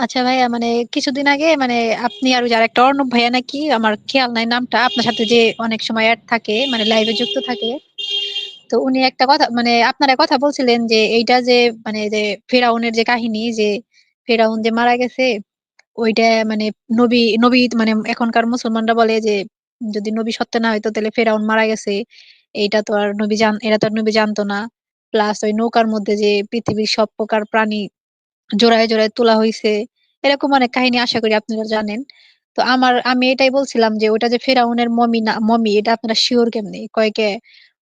আচ্ছা ভাইয়া মানে কিছুদিন আগে মানে আপনি আর যার একটা অর্ণব ভাইয়া নাকি, আমার খেয়াল নাই নামটা, আপনার সাথে যে অনেক সময় অ্যাড থাকে মানে লাইভে যুক্ত থাকে, তো উনি একটা কথা মানে আপনারা কথা বলছিলেন যে এইটা যে মানে যে ফেরাউনের যে কাহিনী, যে ফেরাউন যে মারা গেছে, ওইটা মানে নবী নবী মানে এখনকার মুসলমানরা বলে যে যদি নবী সত্য না হইতো, তাহলে ফেরাউন মারা গেছে। এইটা তো আর নবী জান, এরা তো আর নবী জানতো না। প্লাস ওই নৌকার মধ্যে যে পৃথিবীর সব প্রকার প্রাণী জোড়ায় জোড়ায় তোলা হয়েছে এরকম অনেক কাহিনী আশা করি আপনারা জানেন। তো আমার আমি এটাই বলছিলাম যে ওটা যে ফেরাউনের মমি না মমি এটা আপনারা শিওর কেমনে? কয়েকে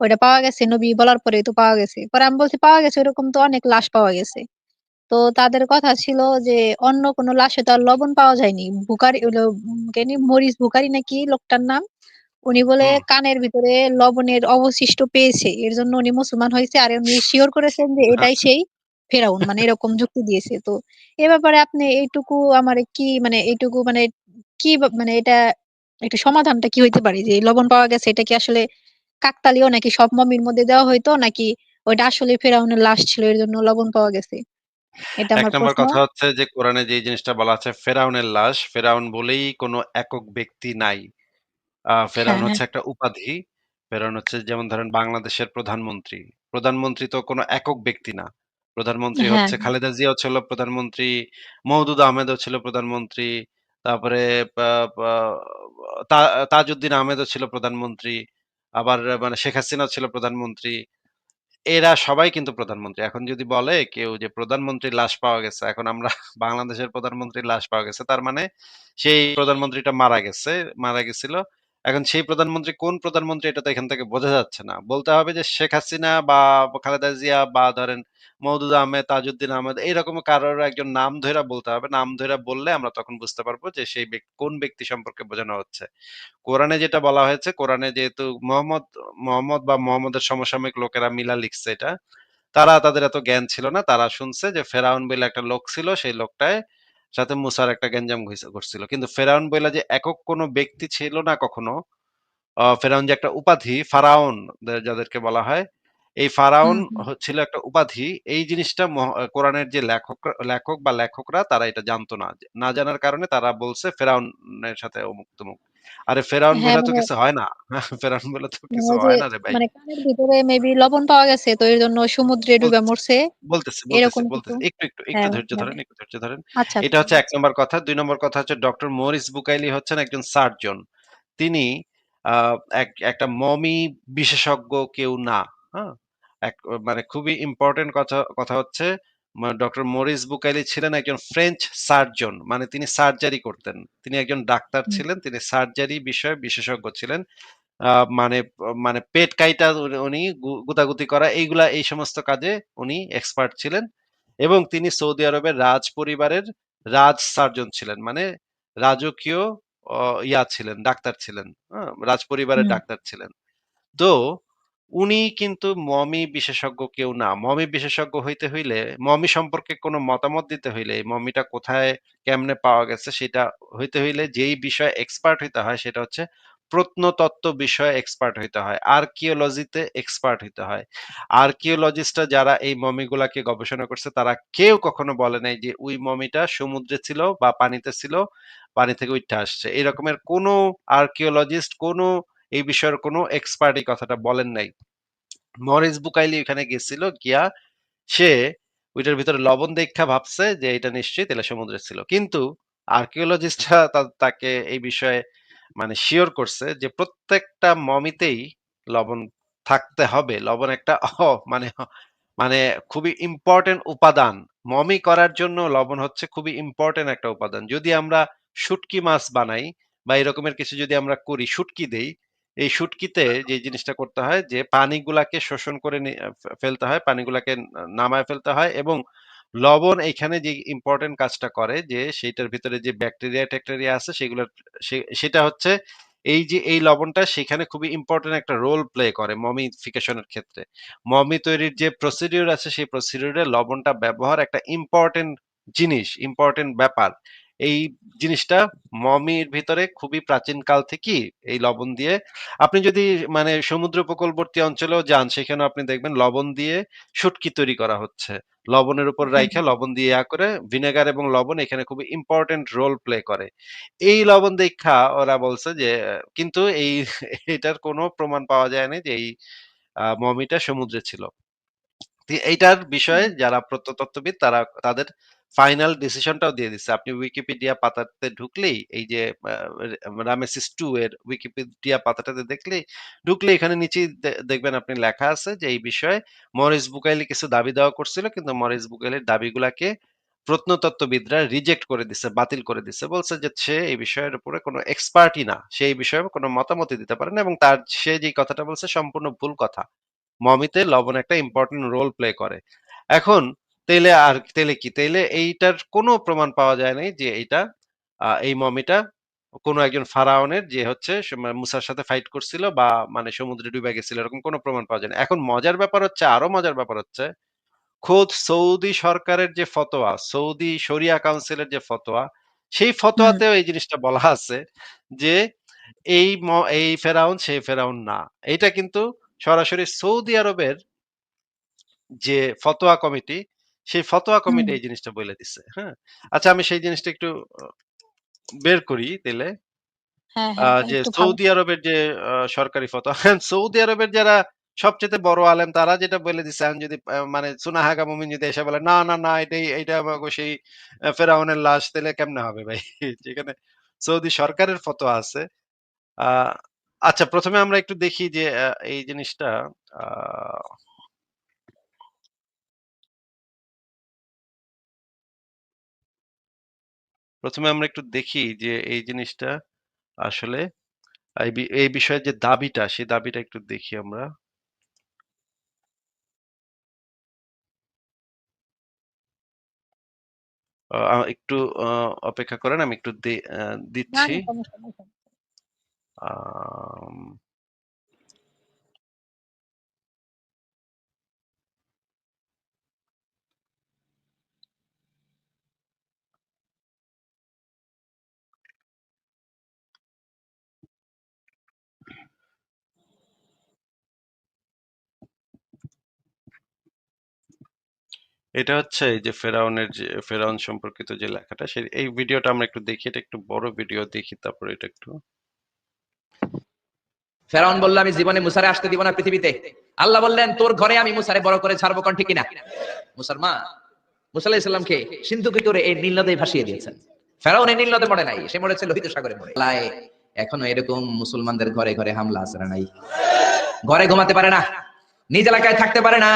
ওইটা পাওয়া গেছে নবী বলার পরে তো পাওয়া গেছে। পরে আমি বলছি পাওয়া গেছে এরকম তো অনেক লাশ পাওয়া গেছে। তো তাদের কথা ছিল যে অন্য কোনো লাশে তো আর লবণ পাওয়া যায়নি। বুকারি মরিস বুকারি নাকি লোকটার নাম? উনি বলে কানের ভিতরে লবণের অবশিষ্ট পেয়েছে। এর জন্য উনি মুসলমান হয়েছে। আর উনি শিওর করেছেন যে এটাই সেই। ফেরাউন মানে এরকম যুক্তি দিয়েছে। তো এ ব্যাপারে আপনি এইটুকু আমার কি মানে এইটুকু মানে কি মানে এটা একটা সমাধানটা কি হইতে পারে? যে লবণ পাওয়া গেছে এটা কি আসলে কাকতালীয় নাকি সব মমির মধ্যে দেওয়া হইতো নাকি ওইটা আসলে ফেরাউনের লাশ ছিল এর জন্য লবণ পাওয়া গেছে? এটা আমার নম্বর কথা হচ্ছে যে কোরআনে যে জিনিসটা বলা আছে ফেরাউনের লাশ ফেরাউন বলেই কোনো একক ব্যক্তি নাই। আহ হ্যাঁ ফেরাউন হ্যাঁ। হচ্ছে একটা উপাধি ফেরাউন হচ্ছে যেমন ধরেন বাংলাদেশের প্রধানমন্ত্রী। প্রধানমন্ত্রী তো কোনো একক ব্যক্তি না। প্রধানমন্ত্রী হ্যাঁ হচ্ছে খালেদা জিয়াও ছিল প্রধানমন্ত্রী মওদুদ আহমেদও ছিল প্রধানমন্ত্রী তারপরে তা- তাজউদ্দিন আহমেদও ছিল প্রধানমন্ত্রী আবার মানে শেখ হাসিনাও ছিল প্রধানমন্ত্রী এরা সবাই কিন্তু প্রধানমন্ত্রী। এখন যদি বলে কেউ যে প্রধানমন্ত্রীর লাশ পাওয়া গেছে, এখন আমরা বাংলাদেশের প্রধানমন্ত্রীর লাশ পাওয়া গেছে। তার মানে সেই প্রধানমন্ত্রীটা মারা গেছে, মারা গেছিল। এখন সেই প্রধানমন্ত্রী কোন প্রধানমন্ত্রী এটা তো এখান থেকে বোঝা যাচ্ছে না। বলতে হবে যে শেখ হাসিনা বা খালেদা জিয়া বা ধরেন মওদুদ আহমেদ, তাজউদ্দিন আহমেদ এইরকম কারোর একজন নাম ধইরা বলতে হবে। নাম ধইরা বললে আমরা তখন বুঝতে পারব যে সেই কোন ব্যক্তি সম্পর্কে বোঝানো হচ্ছে। কোরআনে যেটা বলা হয়েছে, কোরআনে যেহেতু মোহাম্মদ মোহাম্মদ বা মোহাম্মদের সমসাময়িক লোকেরা মিলা লিখছে এটা। তারা তাদের এত জ্ঞান ছিল না। তারা শুনছে যে ফেরাউন বলে একটা লোক ছিল, সেই লোকটায় সাথে মুসার একটা গ্যাঞ্জাম করছিল ঘটছিল। কিন্তু ফেরাউন বইলা যে একক কোনো ব্যক্তি ছিল না কখনো। ফেরাউন যে একটা উপাধি, ফারাউন যাদেরকে বলা হয়। এই ফারাউন ছিল একটা উপাধি। এই জিনিসটা কোরআনের যে লেখক লেখক বা লেখকরা তারা এটা জানতো না। না জানার কারণে তারা বলছে ফেরাউনের সাথে অমুক-তমুক। আরে ফেরাউন হ্যাঁ বইলা তো মানে কিছু হয় না। ফেরাউন বইলা তো মানে কিছু হয় না রে ভাই। মানে কানের ভিতরে মেবি লবণ পাওয়া গেছে তো এর জন্য সমুদ্রে ডুবে মরছে বলতেছি, এরকম বলতেছি। একটু, একটু, একটু হ্যাঁ ধৈর্য মানে ধরেন, একটু ধৈর্য ধরেন। আচ্ছা এটা আচ্ছা হচ্ছে ১ নম্বর কথা। ২ নম্বর কথা হচ্ছে ডক্টর মরিস বুকাইলি হচ্ছেন একজন সার্জন। তিনি এক একটা মমি বিশেষজ্ঞ কেউ না। হ্যাঁ? এক মানে খুবই ইম্পোর্টেন্ট কথা কথা হচ্ছে ডক্টর মরিস বুকাইলি ছিলেন একজন ফ্রেঞ্চ সার্জন। মানে তিনি সার্জারি করতেন। তিনি একজন ডাক্তার ছিলেন। তিনি সার্জারি বিষয়ে বিশেষজ্ঞ ছিলেন। মানে মানে পেট কাইটা উনি গুতাগুতি করা এইগুলা এই সমস্ত কাজে উনি এক্সপার্ট ছিলেন এবং তিনি সৌদি আরবের রাজ পরিবারের রাজ সার্জন ছিলেন। মানে রাজকীয় ইয়া ছিলেন, ডাক্তার ছিলেন। হ্যাঁ? রাজ পরিবারের ডাক্তার ছিলেন। তো উনি কিন্তু মমি বিশেষজ্ঞ কেউ না। মমি বিশেষজ্ঞ হইতে হইলে মমি সম্পর্কে কোনো মতামত দিতে হইলে মমিটা কোথায় কেমনে পাওয়া গেছে সেটা হইতে হইলে যেই বিষয়ে এক্সপার্ট হইতে হয় সেটা হচ্ছে প্রত্নতত্ত্ব বিষয়ে এক্সপার্ট হইতে হয়। আর্কিওলজিতে এক্সপার্ট হইতে হয়। আর্কিওলজিস্টরা যারা এই মমিগুলাকে গবেষণা করছে তারা কেউ কখনো বলে নাই যে ওই মমিটা সমুদ্রে ছিল বা পানিতে ছিল, পানি থেকে উঠে আসছে। এরকমের কোনো আর্কিওলজিস্ট কোনো এই বিষয়ের কোনো এক্সপার্ট এই কথাটা বলেন নাই। মরিস বুকাইলি ওখানে গেছিল গিয়া সে ওইটার ভিতরে লবণ দেইখা ভাবছে যে এটা নিশ্চয়ই তেলে সমুদ্রে ছিল। কিন্তু আর্কিওলজিস্টরা তাকে এই বিষয়ে মানে শিওর করছে যে প্রত্যেকটা মমিতেই লবণ থাকতে হবে। লবণ একটা অ মানে মানে খুবই ইম্পর্টেন্ট উপাদান। মমি করার জন্য লবণ হচ্ছে খুবই ইম্পর্টেন্ট একটা উপাদান। যদি আমরা শুটকি মাছ বানাই বা এরকমের কিছু যদি আমরা করি, শুটকি দেই, এই শুটকিতে যে জিনিসটা করতে হয় যে পানিগুলাকে শোষণ করে ফেলতে হয়, পানিগুলাকে নামায় ফেলতে হয় এবং লবণ এইখানে যে ইম্পোর্টেন্ট কাজটা করে যে সেইটার ভিতরে যে ব্যাকটেরিয়া-ট্যাকটেরিয়া আছে সেগুলোর সে সেটা হচ্ছে এই যে এই লবণটা সেখানে খুবই ইম্পোর্টেন্ট একটা রোল প্লে করে মমিফিকেশন এর ক্ষেত্রে। মমি তৈরির যে প্রসিডিউর আছে সেই প্রসিডিউরে লবণটা ব্যবহার একটা ইম্পর্টেন্ট জিনিস, ইম্পর্টেন্ট ব্যাপার। এই জিনিসটা মমির ভিতরে খুবই প্রাচীন কাল থেকেই এই লবণ দিয়ে। আপনি যদি মানে সমুদ্র উপকূলবর্তী অঞ্চলেও যান সেখানেও আপনি দেখবেন লবণ দিয়ে শুটকি তৈরি করা হচ্ছে। লবণের উপর রাইখা লবণ দিয়ে ইয়া করে ভিনেগার এবং লবণ এখানে খুবই ইম্পর্টেন্ট রোল প্লে করে। এই লবণ দেখা ওরা বলছে যে কিন্তু এই এটার কোনো প্রমাণ পাওয়া যায়নি যে এই মমিটা সমুদ্রে ছিল। এইটার বিষয়ে যারা প্রত্নতত্ত্ববিদ তারা তাদের ফাইনাল ডিসিশনটাও দিয়ে দিচ্ছে। আপনি উইকিপিডিয়া পাতাতে ঢুকলেই এই যে রামেসিস টু এর উইকিপিডিয়া পাতাটাতে দেখলেই ঢুকলে এখানে নিচেই দেখবেন আপনি লেখা আছে যে এই বিষয়ে মরিস বুকাইলি কিছু দাবি দেওয়া করছিল কিন্তু মরিস বুকাইলির দাবিগুলাকে প্রত্নতত্ত্ববিদরা রিজেক্ট করে দিছে বাতিল করে দিছে। বলছে যে সে এই বিষয়ের উপরে কোনো এক্সপার্টই না সে এই বিষয়ে কোনো মতামতই দিতে পারে না এবং তার সে যে কথাটা বলছে সম্পূর্ণ ভুল কথা। মমিতে লবণ একটা ইম্পর্টেন্ট রোল প্লে করে। এখন তেলে আর তেলে কি? তেলে এইটার কোনো প্রমাণ পাওয়া যায় নাই যে এইটা এই মমিটা কোনো একজন ফারাওনের যে হচ্ছে মুসার সাথে ফাইট করছিল বা মানে সমুদ্রে ডুবে গেছিল, এরকম কোনো প্রমাণ পাওয়া যায় না এখন মজার ব্যাপার হচ্ছে, আরও মজার ব্যাপার হচ্ছে, খোদ সৌদি সরকারের যে ফতোয়া, সৌদি শরিয়া কাউন্সিলের যে ফতোয়া, সেই ফতোয়াতেও এই জিনিসটা বলা আছে যে এই এই ফেরাউন, সেই ফেরাউন না। এটা কিন্তু সরাসরি সৌদি আরবের যে ফতোয়া কমিটি সেই ফতোয়া কমিটি এই জিনিসটা বলে দিচ্ছে হ্যাঁ? আচ্ছা আমি সেই জিনিসটা একটু বের করি তাহলে হ্যাঁ, হ্যাঁ, যে সৌদি আরবের যে সরকারি ফতোয়া হ্যাঁ, সৌদি আরবের যারা সবচেয়ে বড় আলেম তারা যেটা বলে দিচ্ছে এখন যদি মানে সুনাহাগা মুমিন যদি এসে বলে না না না এটাই এটা সেই ফেরাউনের লাশ তাহলে কেমনে হবে ভাই? যেখানে সৌদি সরকারের ফতোয়া আছে আহ আচ্ছা প্রথমে আমরা একটু দেখি যে এই জিনিসটা প্রথমে আমরা একটু দেখি যে এই জিনিসটা আসলে এই বিষয়ে যে দাবিটা সেই দাবিটা একটু দেখি আমরা। একটু আহ, অপেক্ষা করেন আমি একটু আহ, দিচ্ছি। আম, এটা হচ্ছে এই যে ফেরাউনের যে ফেরাউন সম্পর্কিত যে লেখাটা সেই এই ভিডিওটা আমরা একটু দেখি এটা একটু বড় ভিডিও দেখি তারপরে এটা একটু ফেরাউন বলল, আমি জীবনে মুসারে আসতে দিব না পৃথিবীতে। আল্লাহ বললেন, তোর ঘরে আমি মুসারে বড় করে ছাড়বো কোন ঠিক কিনা মুসলমান, মুসা আলাইহিস সালামকে সিন্ধু কি করে এই নীল নদে ভাসিয়ে দিয়েছেন। ফেরাউন এই নীল নদে মরে নাই, সে মরেছে লোহিত সাগরে মরে। এখনও এরকম মুসলমানদের ঘরে ঘরে হামলা আছে নাই? ঘরে ঘুমাতে পারে না, নিজ এলাকায় থাকতে পারে না,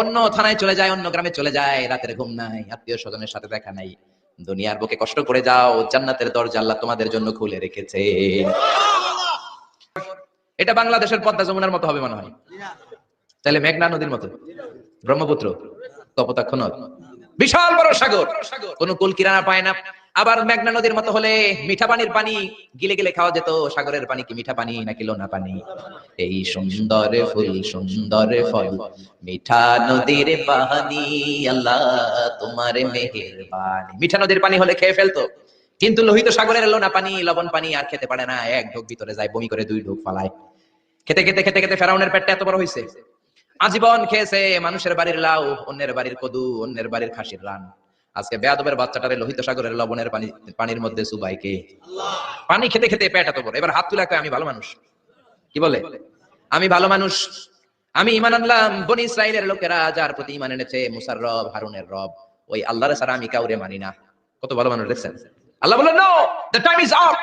অন্য থানায় চলে যায়, অন্য গ্রামে চলে যায়, রাতের ঘুম নাই, আত্মীয় স্বজনের সাথে দেখা নাই। দুনিয়ার বুকে কষ্ট করে যাও, জান্নাতের দরজা আল্লাহ তোমাদের জন্য খুলে রেখেছে। এটা বাংলাদেশের পদ্মা যমুনার মতো হবে মনে হয়। তাহলে মেঘনা নদীর মতো। ব্রহ্মপুত্র কপোতাক্ষ নদ। বিশাল বড় সাগর। কোন কুল কিরানা পায় না। আবার মেঘনা নদীর মতো হলে মিঠা পানির পানি। গিলে গিলে খাওয়া যেত। সাগরের পানি কি মিঠা পানি নাকি লোনা পানি? এই সুন্দর ফুল, সুন্দর ফল, মিঠা নদীর পানি। আল্লাহ তোমার মেহেরবানি। মিঠা নদীর পানি হলে খেয়ে ফেলতো। কিন্তু লোহিত সাগরের লোনা পানি, লবণ পানি আর খেতে পারে না। এক ঢোক ভিতরে যায়, বমি করে দুই ঢোক ফালায়। খেতে খেতে খেতে খেতে ফেরাউনের পেটটা এত বড় হয়েছে আজীবন খেয়েছে মানুষের বাড়ির লাউ, অন্যের বাড়ির কদু, অন্যের বাড়ির খাসির রান। আজকে বেয়াদবের বাচ্চাটারে লোহিত সাগরের লবণের পানি, পানির মধ্যে সুবাইকে পানি খেতে খেতে পেট এত বড়। এবার হাত তুলে আমি ভালো মানুষ। কি বলে? আমি ভালো মানুষ। আমি ইমান আনলাম, বনি ইসরায়েলের লোকেরা যার প্রতি ইমান এনেছে, মুসার রব, হারুনের রব। ওই আল্লাহর ছাড়া আমি কাউরে মানি না। কত ভালো মানুষ দেখছেন? আল্লাহ বললেন no the time is up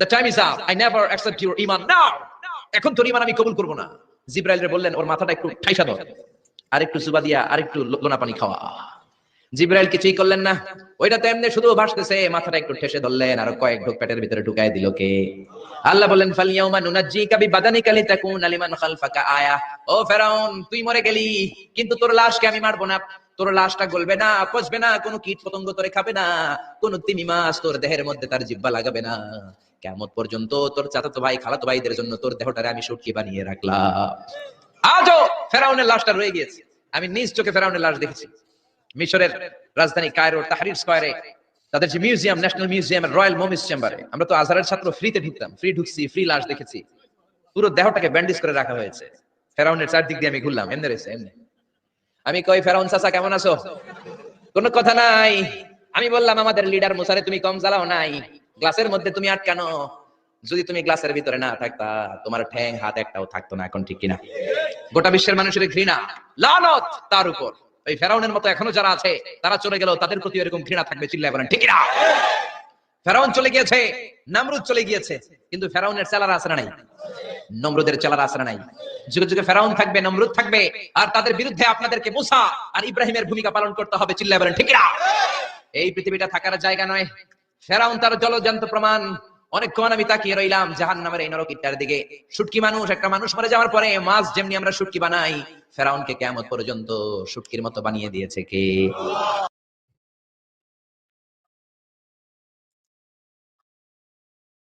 the time is up I never accept your Iman now এখন তোর ইমান আমি কবুল করব না। জিব্রাইল রে বললেন, ওর মাথাটা একটু ঠাইসা ধর। আর একটু সুবা দিয়া আর একটু লোনা পানি খাওয়া। জিব্রাইল কিছুই করলেন না। ওইটা তো এমনি শুধু ভাসতেছে, মাথাটা একটু ঠেসে ধরলেন, আর কয়েক ঢোক পেটের ভিতরে ঢুকাই দিল কে। আল্লাহ বললেন ফালিয়াউমা নুনাজ্জিকা বিবাদানিকা লিতাকুনা লিমান খালফাকা আয়া। ও ফেরাউন, তুই মরে গেলি, কিন্তু তোর লাশকে আমি মারবো না। তোর লাশটা গলবে না, পচবে না, কোনো কীট পতঙ্গ তোরে খাবে না, কোন তিমি মাছ তোর দেহের মধ্যে তার জিব্বা লাগাবে না। কেমন পর্যন্ত তোর চাচাতো ভাই, খালাতো ভাইদের জন্য তোর দেহটারে আমি সুটকি বানিয়ে রাখলাম। আজও ফেরাউনের লাশটা রয়ে গিয়েছে। আমি নিজ চোখে ফেরাউনের লাশ দেখেছি। মিশরের রাজধানী কায়রোর তাহরির স্কয়ারে, তাদের যে museum, national museum royal mummies চেম্বারে, আমরা তো আজহারের ছাত্র ফ্রিতে ঢুকতাম, ফ্রি ঢুকছি, ফ্রি লাশ দেখেছি। পুরো দেহটাকে ব্যান্ডেজ করে রাখা হয়েছে। ফেরাউনের চারদিক দিয়ে আমি ঘুরলাম, এমনি রয়েছে, এমনি। আমি কই ফেরাউন চাচা, কেমন আছো? কোনো কথা নাই। আমি বললাম, আমাদের লিডার মুসারে তুমি কম জ্বালাও নাই। গ্লাসের মধ্যে তুমি আটকানো। যদি তুমি গ্লাসের ভিতরে না থাকতা, তোমার ঠ্যাং, হাত একটাও থাকতো না, এখন ঠিক কিনা? গোটা বিশ্বের মানুষের ঘৃণা, লানত তার উপর। ওই ফেরাউনের মতো এখনও যারা আছে, তারা চলে গেল তাদের প্রতি এরকম ঘৃণা থাকবে, চিল্লায় বলেন, ঠিক কিনা? ফেরাউন চলে গিয়েছে, নামরুদ চলে গিয়েছে। কিন্তু ফেরাউনের চেলারা না নাই। নমরুদের চেলারা না নাই। যুগে যুগে ফেরাউন থাকবে, নমরুদ থাকবে, আর তাদের বিরুদ্ধে আপনাদেরকে মুসা আর ইব্রাহিমের ভূমিকা পালন করতে হবে, চিল্লায় বলেন, ঠিক কিনা? এই পৃথিবীটা থাকার জায়গা নয়। ফেরাউন তার জলজান্ত প্রমাণ। অনেকক্ষণ আমি তাকিয়ে রইলাম জাহান নামের এই নরকিটার দিকে। শুটকি মানুষ, একটা মানুষ মরে যাওয়ার পরে মাছ যেমনি আমরা শুটকি বানাই, ফেরাউনকে কেমন পর্যন্ত শুটকির মতো বানিয়ে দিয়েছে কে?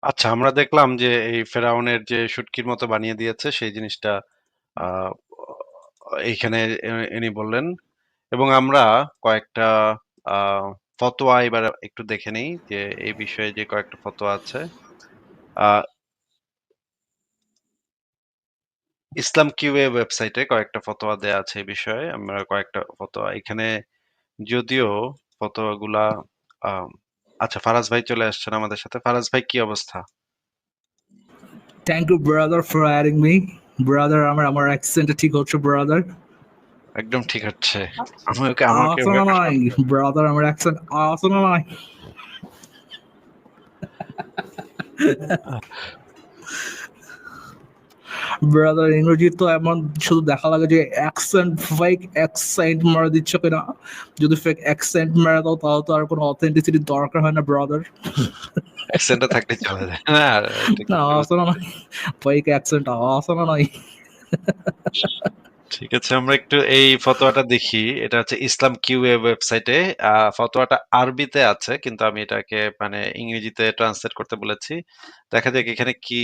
আচ্ছা আমরা দেখলাম যে এই ফেরাউনের যে শুটকির মতো বানিয়ে দিয়েছে, সেই জিনিসটা এইখানে ইনি বললেন। এবং আমরা কয়েকটা ফতোয়া এবার একটু দেখে নিই যে এই বিষয়ে যে কয়েকটা ফতোয়া আছে। ইসলাম কিউএ ওয়েবসাইটে কয়েকটা ফতোয়া দেয়া আছে এই বিষয়ে। আমরা কয়েকটা ফতোয়া এখানে, যদিও ফতোয়াগুলা আচ্ছা ফারাজ ভাই চলে আসছেন আমাদের সাথে। ফারাজ ভাই কি অবস্থা? Thank you brother for adding me brother আমার আমার অ্যাকসেন্ট ঠিক হচ্ছে ব্রাদার একদম ঠিক হচ্ছে। আমাকে আমাকে আসলে নাই ব্রাদার আমার অ্যাকসেন্ট আসলে নাই ব্রাদার ইংরেজি তো এমন শুধু দেখা লাগে যে অ্যাকসেন্ট ফেক অ্যাকসেন্ট মারা দিচ্ছ কিনা? যদি ফেক অ্যাকসেন্ট মারা দাও তাহলে তো আর কোনো অথেন্টিসিটি দরকার হয় না ব্রাদার অ্যাকসেন্টটা থাকলে চলে যায়। না না আসলে নাই ফেক অ্যাকসেন্ট আসলে নাই ঠিক আছে আমরা একটু এই ফতোয়াটা দেখি। এটা হচ্ছে ইসলাম কিউএ ওয়েবসাইটে ফতোয়াটা আরবিতে আছে কিন্তু আমি এটাকে মানে ইংরেজিতে ট্রান্সলেট করতে বলেছি। দেখা যাক এখানে কি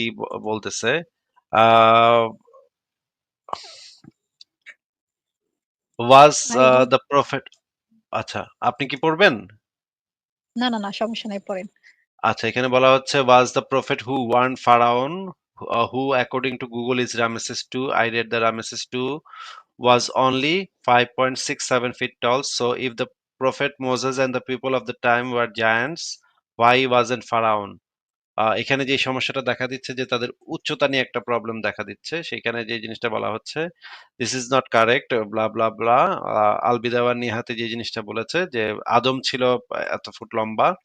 বলতেছে। ওয়াজ আরে দ্য প্রফেট আচ্ছা আপনি কি পড়বেন না না না সমস্যা নাই পড়েন আচ্ছা এখানে বলা হচ্ছে was the prophet who warn ফারাউন who according to Google is Ramesses two I read the Ramesses two was only 5.67 feet tall. So, if the prophet Moses and the people of the time were giants, why wasn't Pharaoh? এখানে যে সমস্যাটা দেখা দিচ্ছে যে তাদের উচ্চতা নিয়ে একটা প্রবলেম দেখা দিচ্ছে সেখানে যে জিনিসটা বলা হচ্ছে this is not correct blah blah blah আলবিদাওয়ার নিহাতে যে জিনিসটা বলেছে যে আদম ছিল এত ফুট লম্বা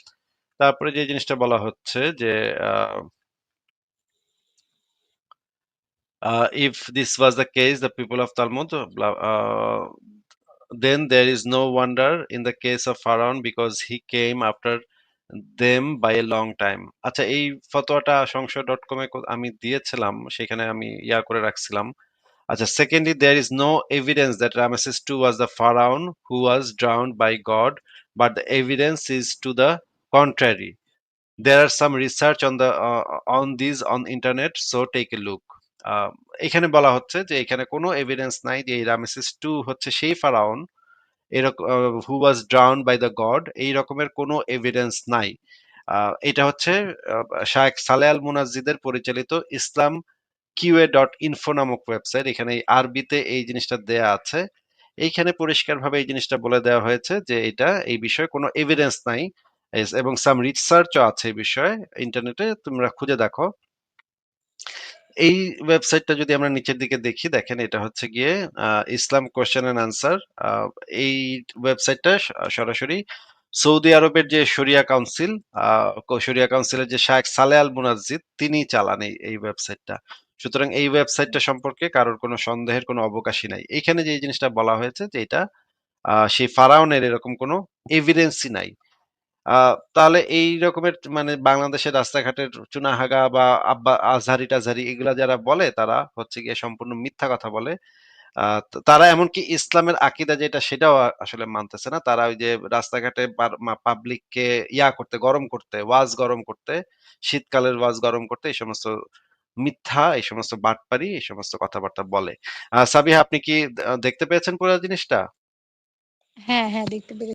তারপরে যে জিনিসটা বলা হচ্ছে যে ah, uh, if this was the case, the people of Talmud, uh, blah, uh, then there is no wonder in the case of them by a long time আচ্ছা এই ফতোয়াটা সংশয় ডট কম কমে আমি দিয়েছিলাম, সেখানে আমি ইয়া করে রাখছিলাম। আচ্ছা secondly there is no evidence that Ramesses two was the ফারাউন who was drowned by God but the evidence is to the contrary there are some research on the on this on internet so take a look এখানে বলা হচ্ছে যে এখানে কোনো evidence নাই যে এই Ramesses two হচ্ছে সেই ফারাউন এরকম who was drown by the God এই রকমের কোনো এভিডেন্স নাই। এটা হচ্ছে শায়েখ সালে আল মুনাজিদের পরিচালিত ইসলাম কিউএ ডট ইনফো নামক ওয়েবসাইট এখানে আরবিতে এই জিনিসটা দেয়া আছে। এইখানে পরিষ্কারভাবে এই জিনিসটা বলে দেওয়া হয়েছে যে এটা, এই বিষয়ে কোনো এভিডেন্স নাই। এবং সাম রিসার্চও আছে এই বিষয়ে। ইন্টারনেটে তোমরা খুঁজে দেখো। এই ওয়েবসাইটটা যদি আমরা নিচের দিকে দেখি, দেখেন এটা হচ্ছে গিয়ে ইসলাম কোশ্চেন অ্যান্ড আনসার এই ওয়েবসাইটটা সরাসরি সৌদি আরবের যে শরিয়া কাউন্সিল শরিয়া কাউন্সিলের যে শায়েখ সালে আল মুনাজ্জিদ, তিনি চালান এই ওয়েবসাইটটা সুতরাং এই ওয়েবসাইটটা সম্পর্কে কারোর কোনো সন্দেহের কোনো অবকাশই নাই। এখানে যে জিনিসটা বলা হয়েছে যে এটা সেই ফারাউনের এরকম কোনো এভিডেন্সই নাই। আহ, তাহলে এই রকমের মানে বাংলাদেশের রাস্তাঘাটের চুনাহাগা বা আব্বা আজহারি টাজহারি এগুলা যারা বলে তারা হচ্ছে গিয়ে সম্পূর্ণ মিথ্যা কথা বলে। আহ, তারা এমনকি ইসলামের আকিদা যেটা সেটাও আসলে মানতেছে না। তারা ওই যে রাস্তাঘাটে পাবলিককে ইয়া করতে গরম করতে ওয়াজ গরম করতে শীতকালের ওয়াজ গরম করতে এই সমস্ত মিথ্যা এই সমস্ত বাটপারি এই সমস্ত কথাবার্তা বলে। আহ সাবিহা আপনি কি দেখতে পেয়েছেন পুরো জিনিসটা? হ্যাঁ হ্যাঁ দেখতে পেরেছি।